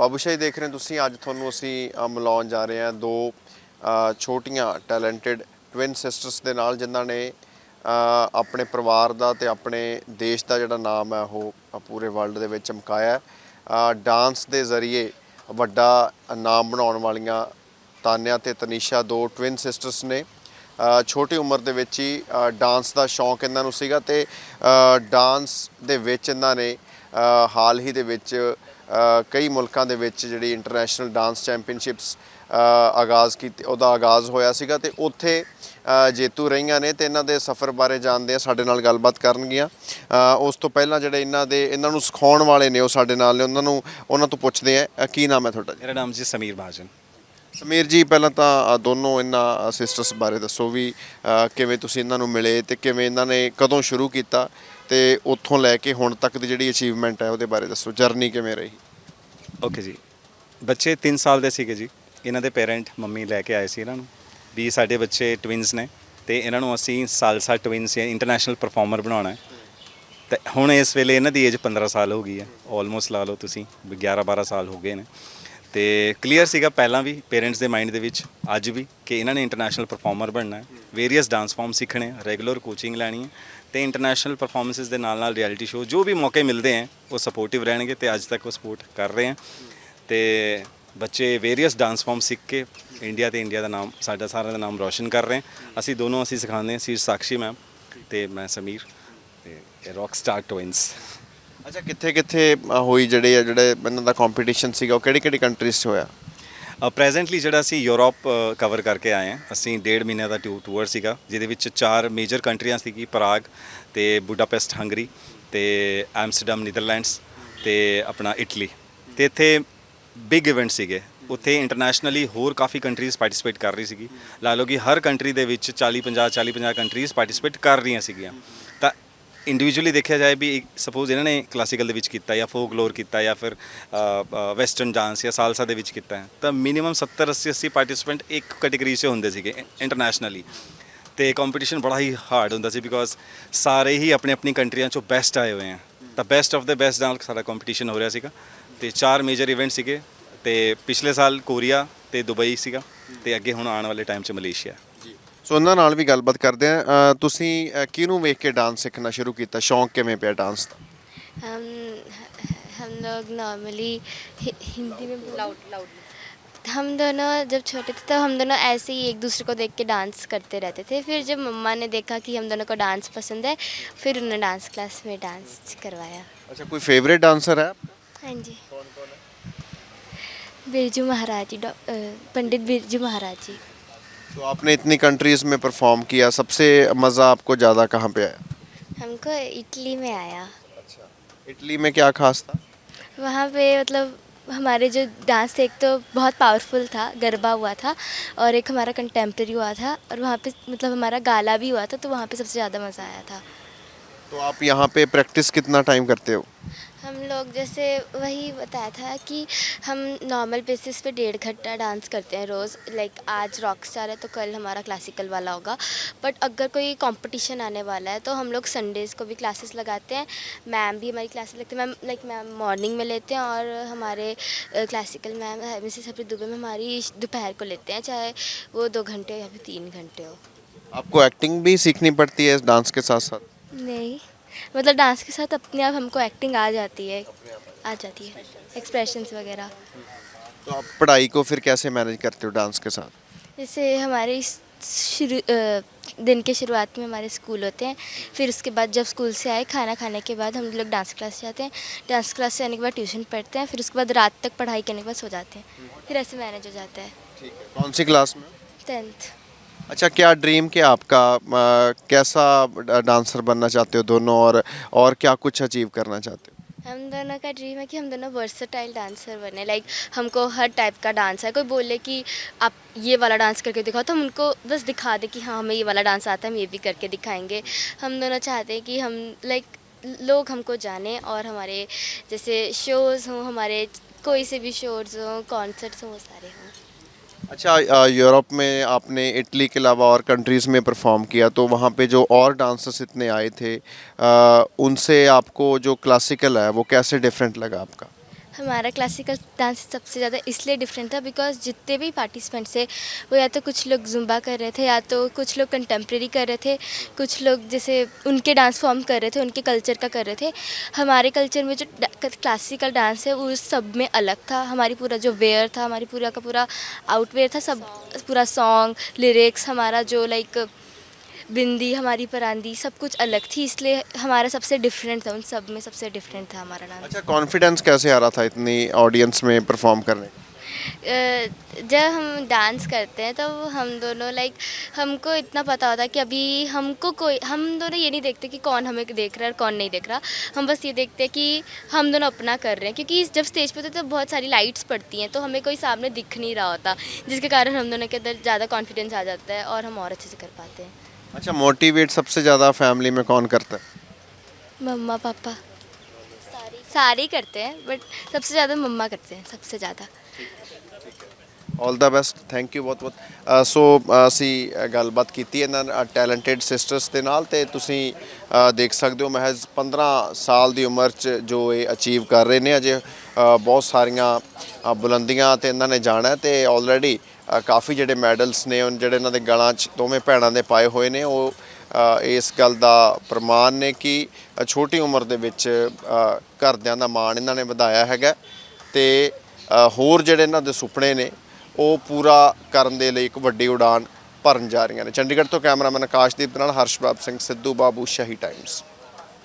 ਬਾਬੂ ਸ਼ਾਹੀ ਦੇਖ ਰਹੇ ਹੋ ਤੁਸੀਂ, ਅੱਜ ਤੁਹਾਨੂੰ ਅਸੀਂ ਮਿਲਾਉਣ ਜਾ ਰਹੇ ਹਾਂ ਦੋ ਛੋਟੀਆਂ ਟੈਲੈਂਟਡ ਟਵਿਨ ਸਿਸਟਰਸ ਦੇ ਨਾਲ, ਜਿਨ੍ਹਾਂ ਨੇ ਆਪਣੇ ਪਰਿਵਾਰ ਦਾ ਤੇ ਆਪਣੇ ਦੇਸ਼ ਦਾ ਜਿਹੜਾ ਨਾਮ ਹੈ, ਉਹ ਪੂਰੇ ਵਰਲਡ ਦੇ ਵਿੱਚ ਚਮਕਾਇਆ ਡਾਂਸ ਦੇ ਜ਼ਰੀਏ ਵੱਡਾ ਨਾਮ ਬਣਾਉਣ ਵਾਲੀਆਂ ਤਾਨਿਆ ਤੇ ਤਨੀਸ਼ਾ ਦੋ ਟਵਿਨ ਸਿਸਟਰਸ ਨੇ। ਛੋਟੀ ਉਮਰ ਦੇ ਵਿੱਚ ਹੀ ਡਾਂਸ ਦਾ ਸ਼ੌਂਕ ਇਹਨਾਂ ਨੂੰ ਸੀਗਾ ਤੇ ਡਾਂਸ ਦੇ ਵਿੱਚ ਇਹਨਾਂ ਨੇ ਹਾਲ ਹੀ ਦੇ ਵਿੱਚ ਕਈ ਮੁਲਕਾਂ ਦੇ ਵਿੱਚ ਜਿਹੜੀ ਇੰਟਰਨੈਸ਼ਨਲ ਡਾਂਸ ਚੈਂਪੀਅਨਸ਼ਿਪਸ ਆਗਾਜ਼ ਕੀਤੀ ਉਹਦਾ ਆਗਾਜ਼ ਹੋਇਆ ਸੀਗਾ ਤੇ ਉੱਥੇ ਜੇਤੂ ਰਹੀਆਂ ਨੇ ਤੇ ਇਹਨਾਂ ਦੇ ਸਫ਼ਰ ਬਾਰੇ ਜਾਣਦੇ ਆ ਸਾਡੇ ਨਾਲ ਗੱਲਬਾਤ ਕਰਨਗੀਆਂ। ਉਸ ਤੋਂ ਪਹਿਲਾਂ ਜਿਹੜੇ ਇਹਨਾਂ ਦੇ ਇਹਨਾਂ ਨੂੰ ਸਿਖਾਉਣ ਵਾਲੇ ਨੇ ਉਹ ਸਾਡੇ ਨਾਲ ਨੇ ਉਹਨਾਂ ਨੂੰ ਉਹਨਾਂ ਤੋਂ ਪੁੱਛਦੇ ਆ ਕੀ ਨਾਮ ਹੈ ਤੁਹਾਡਾ ਮੇਰਾ ਨਾਮ ਜੀ ਸਮੀਰ ਮਹਾਜਨ ਸਮੀਰ ਜੀ ਪਹਿਲਾਂ ਤਾਂ ਦੋਨੋਂ ਇਹਨਾਂ ਸਿਸਟਰਸ ਬਾਰੇ ਦੱਸੋ ਵੀ ਕਿਵੇਂ ਤੁਸੀਂ ਇਹਨਾਂ ਨੂੰ ਮਿਲੇ ਤੇ ਕਿਵੇਂ ਇਹਨਾਂ ਨੇ ਕਦੋਂ ਸ਼ੁਰੂ ਕੀਤਾ? ਤੇ ਉੱਥੋਂ ਲੈ ਕੇ ਹੁਣ ਤੱਕ ਦੀ ਜਿਹੜੀ ਅਚੀਵਮੈਂਟ ਹੈ ਉਹਦੇ ਬਾਰੇ ਦੱਸੋ ਜਰਨੀ ਕਿਵੇਂ ਰਹੀ? ਓਕੇ ਜੀ। ਬੱਚੇ 3 ਸਾਲ ਦੇ ਸੀਗੇ ਜੀ। ਇਹਨਾਂ ਦੇ ਪੇਰੈਂਟ ਮੰਮੀ ਲੈ ਕੇ ਆਏ ਸੀ ਇਹਨਾਂ ਨੂੰ। ਵੀ ਸਾਡੇ ਬੱਚੇ ਟਵਿਨਸ ਨੇ ਤੇ ਇਹਨਾਂ ਨੂੰ ਅਸੀਂ ਸਾਲਸਾ ਟਵਿਨਸ ਜਾਂ ਇੰਟਰਨੈਸ਼ਨਲ ਪਰਫਾਰਮਰ ਬਣਾਉਣਾ ਹੈ। ਤੇ ਹੁਣ ਇਸ ਵੇਲੇ ਇਹਨਾਂ ਦੀ ਏਜ 15 ਸਾਲ ਹੋ ਗਈ ਹੈ। ਆਲਮੋਸਟ ਲਾ ਲਓ ਤੁਸੀਂ, ਵੀ 11 12 ਸਾਲ ਹੋ ਗਏ ਨੇ। ਤੇ ਕਲੀਅਰ ਸੀਗਾ ਪਹਿਲਾਂ ਵੀ ਪੇਰੈਂਟਸ ਦੇ ਮਾਈਂਡ ਦੇ ਵਿੱਚ, ਅੱਜ ਵੀ ਕਿ ਇਹਨਾਂ ਨੇ ਇੰਟਰਨੈਸ਼ਨਲ ਪਰਫਾਰਮਰ ਬਣਨਾ ਹੈ। ਵੇਰੀਅਸ ਡਾਂਸ ਫਾਰਮ ਸਿੱਖਣੇ ਰੈਗੂਲਰ ਕੋਚਿੰਗ ਲੈਣੀ ਹੈ। ਤੇ ਇੰਟਰਨੈਸ਼ਨਲ ਪਰਫਾਰਮੈਂਸਸ ਦੇ ਨਾਲ ਨਾਲ ਰਿਐਲਿਟੀ ਸ਼ੋਅ ਜੋ ਵੀ ਮੌਕੇ ਮਿਲਦੇ ਹੈ, ਉਹ ਸਪੋਰਟਿਵ ਰਹਿਣਗੇ ਤੇ ਅੱਜ ਤੱਕ ਉਹ ਸਪੋਰਟ ਕਰ ਰਹੇ ਹੈ। ਤੇ ਬੱਚੇ ਵੇਰੀਅਸ ਡਾਂਸ ਫਾਰਮ ਸਿੱਖ ਕੇ ਇੰਡੀਆ ਤੇ ਇੰਡੀਆ ਦਾ ਨਾਮ, ਸਾਡਾ ਸਾਰਿਆਂ ਦਾ ਨਾਮ ਰੌਸ਼ਨ ਕਰ ਰਹੇ ਹਾਂ। ਅਸੀਂ ਦੋਨੋਂ ਅਸੀਂ ਸਿਖਾਉਂਦੇ ਹਾਂ, ਸੀਰ ਸਾਕਸ਼ੀ ਮੈਮ ਤੇ ਮੈਂ ਸਮੀਰ ਤੇ ਰੌਕ ਸਟਾਰ ਟਵਿਨਸ ਅੱਛਾ ਕਿੱਥੇ ਕਿੱਥੇ ਹੋਈ ਜਿਹੜੇ ਆ, ਜਿਹੜੇ ਇਹਨਾਂ ਦਾ ਕੰਪੀਟੀਸ਼ਨ ਸੀਗਾ, ਉਹ ਕਿਹੜੀ ਕਿਹੜੀ ਕੰਟਰੀਜ਼ 'ਚ ਹੋਇਆ? ਪ੍ਰੈਜ਼ੈਂਟਲੀ ਜਿਹੜਾ ਅਸੀਂ ਯੂਰਪ ਕਵਰ ਕਰਕੇ ਆਏ ਹਾਂ। ਅਸੀਂ ਡੇਢ ਮਹੀਨੇ ਦਾ ਟੂ ਟੂਰ ਸੀਗਾ, ਜਿਹਦੇ ਵਿੱਚ ਚਾਰ ਮੇਜਰ ਕੰਟਰੀਆਂ ਸੀਗੀ ਪ੍ਰਾਗ ਤੇ ਬੁਡਾਪੈਸਟ ਹੰਗਰੀ ਤੇ ਐਮਸਟਰਡਮ ਨੀਦਰਲੈਂਡਸ ਤੇ ਆਪਣਾ ਇਟਲੀ ਤੇ ਇੱਥੇ ਬਿਗ ਇਵੈਂਟ ਸੀਗੇ। ਉੱਥੇ ਇੰਟਰਨੈਸ਼ਨਲੀ ਹੋਰ ਕਾਫੀ ਕੰਟਰੀਜ਼ ਪਾਰਟਿਸਿਪੇਟ ਕਰ ਰਹੀ ਸੀਗੀ। ਲਾ ਲਓ ਕਿ ਹਰ ਕੰਟਰੀ ਦੇ ਵਿੱਚ 40 50 40 50 ਕੰਟਰੀਜ਼ ਪਾਰਟਿਸਿਪੇਟ ਕਰ ਰਹੀਆਂ ਸੀਗੀਆਂ। ਇੰਡੀਵਿਜੂਅਲੀ ਦੇਖਿਆ ਜਾਏ ਵੀ ਸਪੋਜ਼ ਇਹਨਾਂ ਨੇ ਕਲਾਸੀਕਲ ਦੇ ਵਿੱਚ ਕੀਤਾ ਜਾਂ ਫੋਕਲੋਰ ਕੀਤਾ ਜਾਂ ਫਿਰ ਵੈਸਟਰਨ ਡਾਂਸ ਜਾਂ ਸਾਲਸਾ ਦੇ ਵਿੱਚ ਕੀਤਾ ਤਾਂ ਮਿਨੀਮਮ 70 80 80 ਪਾਰਟਿਸਿਪੈਂਟ ਇੱਕ ਕੈਟੇਗਰੀ 'ਚ ਹੁੰਦੇ ਸੀਗੇ ਇੰਟਰਨੈਸ਼ਨਲੀ ਤੇ ਕੰਪੀਟੀਸ਼ਨ ਬੜਾ ਹੀ ਹਾਰਡ ਹੁੰਦਾ ਸੀ ਬਿਕੋਜ਼ ਸਾਰੇ ਹੀ ਆਪਣੇ ਆਪਣੀ ਕੰਟਰੀਆਂ 'ਚੋਂ ਬੈਸਟ ਆਏ ਹੋਏ ਆ ਤਾਂ ਬੈਸਟ ਆਫ ਦਾ ਬੈਸਟ ਨਾਲ ਸਾਡਾ ਕੰਪੀਟੀਸ਼ਨ ਹੋ ਰਿਹਾ ਸੀਗਾ। ਤੇ ਚਾਰ ਮੇਜਰ ਇਵੈਂਟ ਸੀਗੇ। ਤੇ ਪਿਛਲੇ ਸਾਲ ਕੋਰੀਆ ਤੇ ਦੁਬਈ ਸੀਗਾ। ਤੇ ਅੱਗੇ ਹੁਣ ਆਉਣ ਵਾਲੇ ਟਾਈਮ 'ਚ ਮਲੇਸ਼ੀਆ। ਸੋ ਉਹਨਾਂ ਨਾਲ ਵੀ ਗੱਲਬਾਤ ਕਰਦੇ ਆ ਅ, ਤੁਸੀਂ ਅ, ਕਿਹਨੂੰ ਵੇਖ ਕੇ ਡਾਂਸ ਸਿੱਖਣਾ ਸ਼ੁਰੂ ਕੀਤਾ ਸ਼ੌਂਕ ਕਿਵੇਂ ਪਿਆ ਡਾਂਸ ਦਾ हम हम लोग नॉर्मली हिंदी में लाउड लाउड हम दोनों जब छोटे थे तो हम दोनों ऐसे ही एक दूसरे को देख के डांस करते रहते थे फिर जब मम्मा ने देखा कि हम दोनों को डांस पसंद है फिर उन्होंने डांस क्लास में डांस करवाया अच्छा कोई फेवरेट डांसर है आपका? हाँ जी बिरजू महाराज जी डॉ- अ, पंडित बिरजू महाराज जी तो आपने इतनी कंट्रीज़ में परफॉर्म किया सबसे मज़ा आपको ज़्यादा कहाँ पे आया? हमको इटली में आया। अच्छा इटली में क्या खास था? वहाँ पे मतलब हमारे जो डांस थे एक तो बहुत पावरफुल था गरबा हुआ था और एक हमारा कंटेम्प्रेरी हुआ था और वहाँ पे मतलब हमारा गाला भी हुआ था तो वहाँ पे सबसे ज़्यादा मज़ा आया था। तो आप यहाँ पे प्रैक्टिस कितना टाइम करते हो? हम लोग जैसे वही बताया था कि हम नॉर्मल बेसिस पे डेढ़ घंटा डांस करते हैं रोज़ लाइक आज रॉक स्टार है तो कल हमारा क्लासिकल वाला होगा। बट अगर कोई कंपटीशन आने वाला है तो हम लोग संडेज़ को भी क्लासेस लगाते हैं। मैम भी हमारी क्लासेस लगते हैं। मैम लाइक मैम मॉर्निंग में लेते हैं और हमारे क्लासिकल मैम मिसेस अपनी दुबई में हमारी दोपहर को लेते हैं चाहे वो दो घंटे या फिर तीन घंटे हो। आपको एक्टिंग भी सीखनी पड़ती है डांस के साथ साथ नहीं। मतलब डांस के साथ अपने आप हमको एक्टिंग आ जाती है। आ जाती है। एक्सप्रेशंस वगैरह। तो आप पढ़ाई को फिर कैसे मैनेज करते हो डांस के साथ? जैसे हमारे शुरू दिन के शुरुआत में हमारे स्कूल होते हैं। फिर उसके बाद जब स्कूल से आए खाना खाने के बाद हम लोग डांस क्लास जाते हैं। डांस क्लास से आने के बाद ट्यूशन पढ़ते हैं। फिर उसके बाद रात तक पढ़ाई करने के बाद सो जाते हैं। फिर ऐसे मैनेज हो जाता है। ठीक है। कौन सी क्लास में? टेंथ अच्छा क्या ड्रीम क्या आपका अ, कैसा डांसर बनना चाहते हो दोनों और और क्या कुछ अचीव करना चाहते हो? हम दोनों का ड्रीम है कि हम दोनों वर्सटाइल डांसर बने लाइक हमको हर टाइप का डांस है। कोई बोले कि आप ये वाला डांस करके दिखाओ तो हम उनको बस दिखा दे कि हाँ हमें ये वाला डांस आता है हम ये भी करके दिखाएँगे। हम दोनों चाहते हैं कि हम लाइक लोग हमको जाने और हमारे जैसे शोज़ हों हमारे कोई से भी शोज़ हों कॉन्सर्ट्स हों वो सारे हों। अच्छा यूरोप में आपने इटली के अलावा और कंट्रीज़ में परफॉर्म किया तो वहाँ पे जो और डांसर्स इतने आए थे आ, उनसे आपको जो क्लासिकल है वो कैसे डिफरेंट लगा आपका? हमारा क्लासिकल डांस सबसे ज़्यादा इसलिए डिफरेंट था बिकॉज़ जितने भी पार्टिसिपेंट्स थे, वो या तो कुछ लोग जुम्बा कर रहे थे या तो कुछ लोग कंटेम्प्रेरी कर रहे थे, कुछ लोग जैसे उनके डांस फॉर्म कर रहे थे, उनके कल्चर का कर रहे थे। हमारे कल्चर में जो क्लासिकल डांस है वो सब में अलग था। हमारी पूरा जो वेयर था, हमारी पूरा का पूरा आउटवेयर था, सब, पूरा सॉन्ग लिरिक्स हमारा जो लाइक बिंदी हमारी परांदी सब कुछ अलग थी इसलिए हमारा सबसे डिफरेंट था उन सब में सबसे डिफरेंट था हमारा डांस अच्छा कॉन्फिडेंस कैसे आ रहा था इतनी ऑडियंस में परफॉर्म करने? जब हम डांस करते हैं तो हम दोनों लाइक हमको इतना पता होता है कि अभी हमको कोई हम दोनों ये नहीं देखते कि कौन हमें देख रहा है और कौन नहीं देख रहा। हम बस ये देखते हैं कि हम दोनों अपना कर रहे हैं क्योंकि जब स्टेज पर होते तो बहुत सारी लाइट्स पड़ती हैं तो हमें कोई सामने दिख नहीं रहा होता जिसके कारण हम दोनों के अंदर ज़्यादा कॉन्फिडेंस आ जाता है और हम और अच्छे से कर पाते हैं। अच्छा मोटिवेट सबसे ज़्यादा फैमिली में कौन करता है मम्मा पापा सारे सारे ही करते हैं बट सबसे ज़्यादा मम्मा करते हैं सबसे ज़्यादा all the best thank you ਬਹੁਤ ਬਹੁਤ ਸੋ ਅਸੀਂ ਅ, ਗੱਲਬਾਤ ਕੀਤੀ ਇਹਨਾਂ ਟੈਲੈਂਟਡ ਸਿਸਟਰਸ ਦੇ ਨਾਲ ਤੇ ਤੁਸੀਂ ਅ, ਦੇਖ ਸਕਦੇ ਹੋ ਮਹਿਜ਼ 15 ਸਾਲ ਦੀ ਉਮਰ 'ਚ ਜੋ ਇਹ ਅਚੀਵ ਕਰ ਰਹੇ ਨੇ ਅਜੇ ਅ, ਬਹੁਤ ਸਾਰੀਆਂ ਅ, ਬੁਲੰਦੀਆਂ ਤੇ ਇਹਨਾਂ ਨੇ ਜਾਣਾ ਹੈ ਤੇ ਆਲਰੇਡੀ ਕਾਫੀ ਜਿਹੜੇ ਮੈਡਲਸ ਨੇ ਉਹ ਜਿਹੜੇ ਇਹਨਾਂ ਦੇ ਗਲਾਂ 'ਚ ਦੋਵੇਂ ਭੈਣਾਂ ਦੇ ਪਾਏ ਹੋਏ ਨੇ। ਉਹ ਇਸ ਗੱਲ ਦਾ ਪ੍ਰਮਾਣ ਨੇ ਕਿ ਛੋਟੀ ਉਮਰ ਦੇ ਵਿੱਚ ਘਰਦਿਆਂ ਦਾ ਮਾਣ ਇਹਨਾਂ ਨੇ ਵਧਾਇਆ ਹੈਗਾ। ਤੇ ਹੋਰ ਜਿਹੜੇ ਇਹਨਾਂ ਦੇ ਸੁਪਨੇ ਨੇ, ਉਹ ਪੂਰਾ ਕਰਨ ਦੇ ਲਈ ਇੱਕ ਵੱਡੀ ਉਡਾਨ ਭਰਨ ਜਾ ਰਹੀਆਂ ਨੇ। ਚੰਡੀਗੜ੍ਹ ਤੋਂ ਕੈਮਰਾਮੈਨ ਆਕਾਸ਼ਦੀਪ ਨਾਲ ਹਰਸ਼ਬਾਬ ਸਿੰਘ ਸਿੱਧੂ, ਬਾਬੂ ਸ਼ਾਹੀ ਟਾਈਮਸ